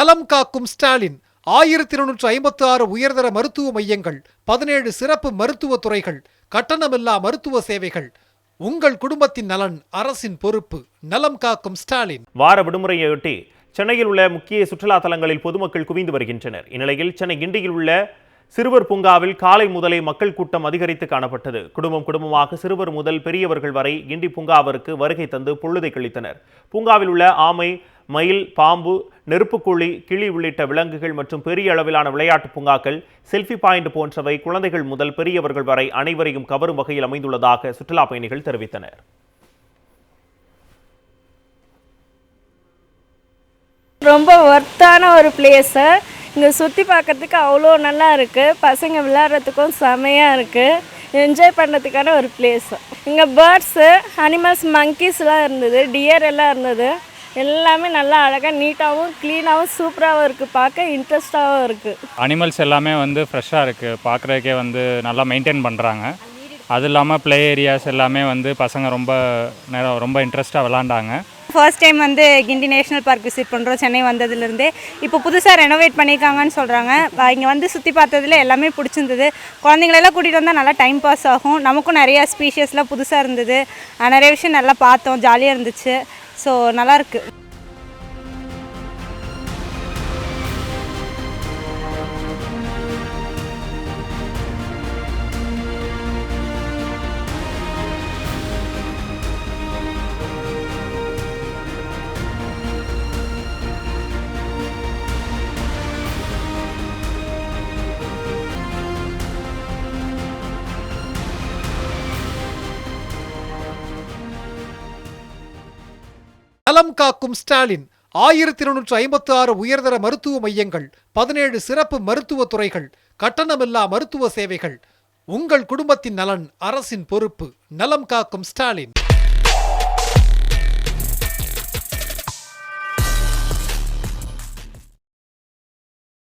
நலம் காக்கும் ஸ்டாலின். ஆயிரத்தி இருநூற்று ஐம்பத்தி ஆறு உயர்தர மருத்துவ மையங்கள் பதினேழு சிறப்பு மருத்துவ துறைகள் கட்டணமில்லா மருத்துவ சேவைகள். உங்கள் குடும்பத்தின் நலன் அரசின் பொறுப்பு. நலம் காக்கும் ஸ்டாலின். வார விடுமுறையொட்டி சென்னையில் உள்ள முக்கிய சுற்றுலா தலங்களில் பொதுமக்கள் குவிந்து வருகின்றனர். இந்நிலையில் சென்னை கிண்டியில் உள்ள சிறுவர் பூங்காவில் காலை முதலே மக்கள் கூட்டம் அதிகரித்து காணப்பட்டது. குடும்பம் குடும்பமாக சிறுவர் முதல் பெரியவர்கள் வரை கிண்டி பூங்காவிற்கு வருகை தந்து பொழுதை கழித்தனர். பூங்காவில் உள்ள ஆமை மயில் பாம்பு நெருப்புக்குழி கிளி உள்ளிட்ட விலங்குகள் மற்றும் பெரிய அளவிலான விளையாட்டு பூங்காக்கள் செல்ஃபி பாயிண்ட் போன்றவை குழந்தைகள் முதல் பெரியவர்கள் வரை அனைவரையும் கவரும் வகையில் அமைந்துள்ளதாக சுற்றுலா பயணிகள் தெரிவித்தனர். ரொம்ப ஒர்த்தான ஒரு பிளேஸு இங்கே சுற்றி பார்க்கறதுக்கு அவ்வளோ நல்லா இருக்குது பசங்க விளையாடுறதுக்கும் செமையாக இருக்குது என்ஜாய் பண்ணுறதுக்கான ஒரு பிளேஸு இங்கே பேர்ட்ஸு அனிமல்ஸ் மங்கீஸ்லாம் இருந்தது. டியர் எல்லாம் இருந்தது. எல்லாமே நல்லா அழகாக நீட்டாகவும் க்ளீனாகவும் சூப்பராகவும் இருக்குது பார்க்க இன்ட்ரெஸ்டாகவும் இருக்குது அனிமல்ஸ் எல்லாமே வந்து ஃப்ரெஷ்ஷாக இருக்குது பார்க்குறதுக்கே வந்து நல்லா மெயின்டைன் பண்ணுறாங்க அது இல்லாமல் ப்ளே ஏரியாஸ் எல்லாமே வந்து பசங்க ரொம்ப நேரம் ரொம்ப இன்ட்ரெஸ்ட்டாக விளாண்டாங்க. ஃபர்ஸ்ட் டைம் வந்து கிண்டி நேஷனல் பார்க் விசிட் பண்ணுறோம் சென்னை வந்ததுலேருந்தே. இப்போ புதுசாக ரெனோவேட் பண்ணியிருக்காங்கன்னு சொல்கிறாங்க இங்கே வந்து சுற்றி பார்த்ததுல எல்லாமே பிடிச்சிருந்தது. குழந்தைங்களெல்லாம் கூட்டிகிட்டு வந்தால் நல்லா டைம் பாஸ் ஆகும். நமக்கும் நிறையா ஸ்பீஷியஸ்லாம் புதுசாக இருந்தது. நிறைய விஷயம் நல்லா பார்த்தோம். ஜாலியாக இருந்துச்சு. ஸோ நல்லாயிருக்கு நலம் காக்கும் ஸ்டாலின். ஆயிரத்தி இருநூற்று ஐம்பத்தி ஆறு உயர்தர மருத்துவ மையங்கள் பதினேழு சிறப்பு மருத்துவ துறைகள் கட்டணமில்லா மருத்துவ சேவைகள். உங்கள் குடும்பத்தின் நலன் அரசின் பொறுப்பு. நலம் காக்கும் ஸ்டாலின்.